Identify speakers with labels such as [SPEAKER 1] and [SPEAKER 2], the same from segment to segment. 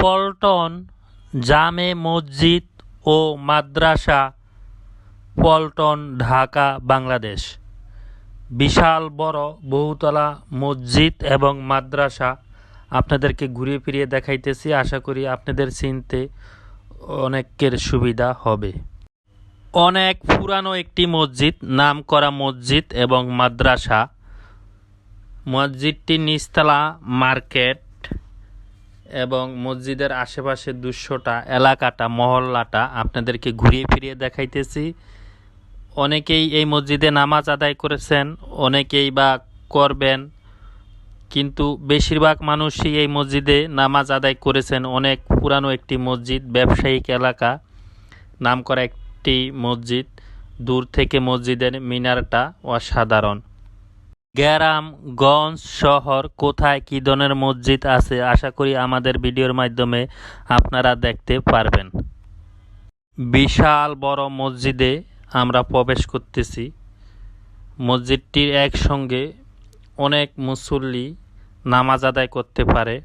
[SPEAKER 1] পল্টন, জামে মসজিদ ও মাদ্রাসা, পল্টন, ঢাকা, বাংলাদেশ। বিশাল বড় বহুতলা মসজিদ এবং মাদ্রাসা আপনাদেরকে ঘুরিয়ে ফিরিয়ে দেখাইতেছি। আশা করি আপনাদের চিনতে অনেকের সুবিধা হবে। অনেক পুরানো একটি মসজিদ, নামকরা মসজিদ এবং মাদ্রাসা। মসজিদটি নিচতলা মার্কেট। এবং মসজিদের আশেপাশে দুশোটা এলাকাটা, মহল্লাটা আপনাদেরকে ঘুরিয়ে ফিরিয়ে দেখাইতেছি। অনেকেই এই মসজিদে নামাজ আদায় করেছেন, অনেকেই বা করবেন, কিন্তু বেশিরভাগ মানুষই এই মসজিদে নামাজ আদায় করেছেন। অনেক পুরানো একটি মসজিদ, ব্যবসায়িক এলাকা, নামকরা একটি মসজিদ। দূর থেকে মসজিদের মিনারটা অসাধারণ। গ্রাম গঞ্জ শহর কোথায় কী ধরনের মসজিদ আছে আশা করি আমাদের ভিডিওর মাধ্যমে আপনারা দেখতে পারবেন। বিশাল বড় মসজিদে আমরা প্রবেশ করতেছি। মসজিদটির একসঙ্গে অনেক মুসল্লি নামাজ আদায় করতে পারে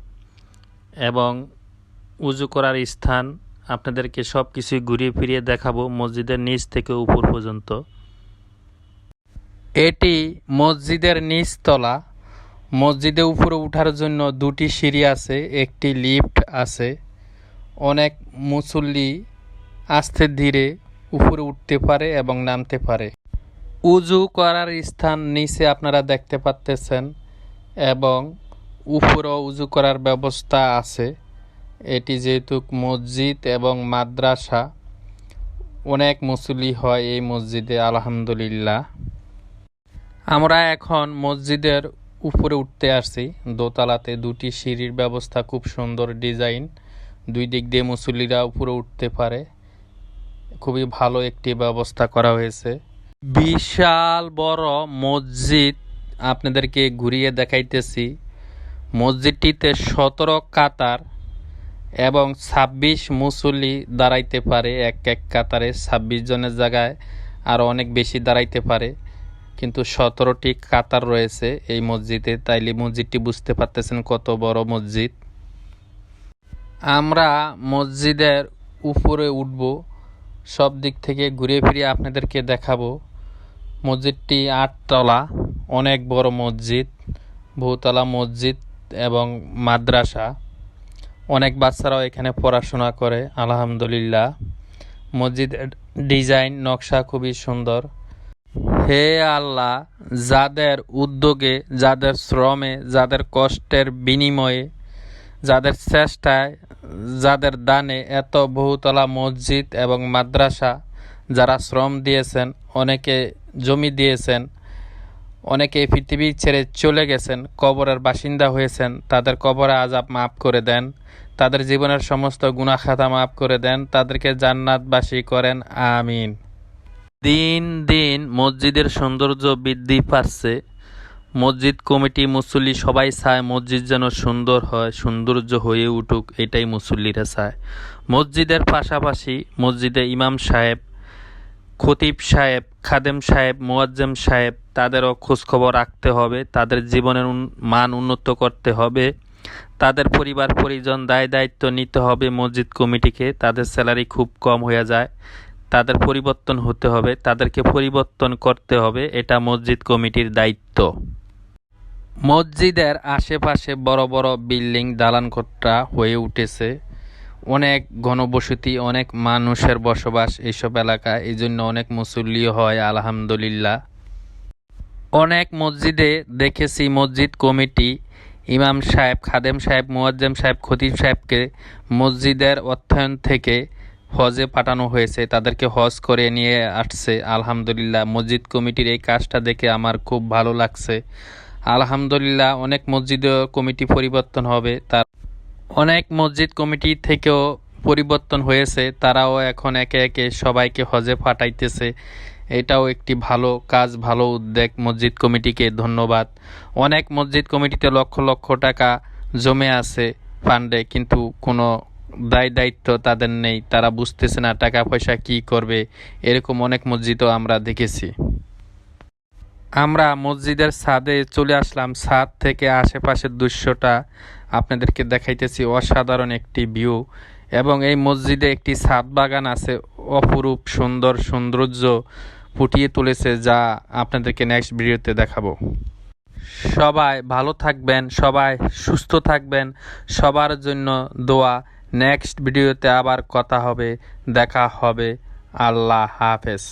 [SPEAKER 1] এবং উজু করার স্থান আপনাদেরকে সব কিছুই ঘুরিয়ে ফিরিয়ে দেখাবো মসজিদের নিচ থেকে উপর পর্যন্ত। এটি মসজিদের নিচতলা মসজিদে উপরে উঠার জন্য দুটি সিঁড়ি আছে, একটি লিফট আছে। অনেক মুসল্লি আস্তে ধীরে উপরে উঠতে পারে এবং নামতে পারে। উজু করার স্থান নিচে আপনারা দেখতে পাচ্তেছেন এবং উপরেও উজু করার ব্যবস্থা আছে। এটি যেহেতু মসজিদ এবং মাদ্রাসা, অনেক মুসল্লি হয় এই মসজিদে, আলহামদুলিল্লাহ। আমরা এখন মসজিদের উপরে উঠতে আসছি। দোতলাতে দুটি সিঁড়ির ব্যবস্থা খুব সুন্দর ডিজাইন। দুই দিক দিয়ে মুসল্লিরা উপরে উঠতে পারে। খুবই ভালো একটি ব্যবস্থা করা হয়েছে। বিশাল বড় মসজিদ আপনাদেরকে ঘুরিয়ে দেখাইতেছি। মসজিদটিতে সতেরো কাতার এবং ছাব্বিশ মুসল্লি দাঁড়াইতে পারে। এক এক কাতারে ছাব্বিশ জনের জায়গায় আরও অনেক বেশি দাঁড়াইতে পারে। কিন্তু সতেরোটি কাতার রয়েছে এই মসজিদে। তাইলে মসজিদটি বুঝতে পারতেছেন কত বড় মসজিদ। আমরা মসজিদের উপরে উঠব, সব দিক থেকে ঘুরে ফিরে আপনাদেরকে দেখাবো। মসজিদটি আটতলা, অনেক বড় মসজিদ, বহুতলা মসজিদ এবং মাদ্রাসা। অনেক বাচ্চারাও এখানে পড়াশোনা করে, আলহামদুলিল্লাহ। মসজিদের ডিজাইন, নকশা খুবই সুন্দর। হে আল্লাহ, যাদের উদ্যোগে, যাদের শ্রমে, যাদের কষ্টের বিনিময়ে, যাদের চেষ্টায়, যাদের দানে এত বহুতলা মসজিদ এবং মাদ্রাসা, যারা শ্রম দিয়েছেন, অনেকে জমি দিয়েছেন, অনেকে পৃথিবী ছেড়ে চলে গেছেন, কবরের বাসিন্দা হয়েছেন, তাদের কবরে আজাব মাফ করে দেন, তাদের জীবনের সমস্ত গুণাখাতা মাফ করে দেন, তাদেরকে জান্নাতবাসী করেন, আমিন। দিন দিন মসজিদের সৌন্দর্য বৃদ্ধি পাচ্ছে। মসজিদ কমিটি মুসল্লি সবাই চায় মসজিদ যেন সুন্দর হয়, সৌন্দর্য হয়ে উঠুক, এটাই মুসল্লিরা চায়। মসজিদের পাশাপাশি মসজিদে ইমাম সাহেব, খতিব সাহেব, খাদেম সাহেব, মোয়াজ্জেম সাহেব, তাদেরও খোঁজখবর রাখতে হবে, তাদের জীবনের মান উন্নত করতে হবে। তাদের পরিবার পরিজন দায় দায়িত্ব নিতে হবে মসজিদ কমিটিকে, তাদের স্যালারি খুব কম হয়ে যায়। তাদের পরিবর্তন হতে হবে, তাদেরকে পরিবর্তন করতে হবে, এটা মসজিদ কমিটির দায়িত্ব। মসজিদের আশেপাশে বড় বড় বিল্ডিং দালানকোঠা হয়ে উঠেছে। অনেক ঘনবসতি, অনেক মানুষের বসবাস এইসব এলাকায় এই জন্য অনেক মুসল্লিও হয়, আলহামদুলিল্লাহ। অনেক মসজিদে দেখেছি মসজিদ কমিটি, ইমাম সাহেব, খাদেম সাহেব, মুয়াজ্জেম সাহেব, খতিব সাহেবকে মসজিদের অর্থায়ন থেকে হজে পাঠানো হয়েছে, তাদেরকে হজ করে নিয়ে আসছে। আলহামদুলিল্লাহ, মসজিদ কমিটির এই কাজটা দেখে আমার খুব ভালো লাগছে। আলহামদুলিল্লাহ, অনেক মসজিদ কমিটি পরিবর্তন হবে। তার অনেক মসজিদ কমিটি থেকেও পরিবর্তন হয়েছে। তারাও এখন একে একে সবাইকে হজে পাঠাইতেছে। এটাও একটি ভালো কাজ, ভালো উদ্যোগ মসজিদ কমিটিকে। ধন্যবাদ। অনেক মসজিদ কমিটিতে লক্ষ লক্ষ টাকা জমে আছে ফান্ডে, কিন্তু কোনো দায় দায়িত্ব তাদের নেই, তারা বুঝতেছে না টাকা পয়সা কি করবে। এরকম অনেক মসজিদও আমরা দেখেছি। আমরা মসজিদের ছাদে চলে আসলাম, ছাদ থেকে আশেপাশের দৃশ্যটা আপনাদেরকে দেখাইতেছি। অসাধারণ একটি ভিউ এবং এই মসজিদে একটি ছাদ বাগান আছে, অপরূপ সুন্দর সৌন্দর্য ফুটিয়ে তুলেছে, যা আপনাদেরকে নেক্সট ভিডিওতে দেখাবো। সবাই ভালো থাকবেন, সবাই সুস্থ থাকবেন, সবার জন্য দোয়া। নেক্সট ভিডিওতে আবার কথা হবে দেখা হবে। আল্লাহ হাফেজ।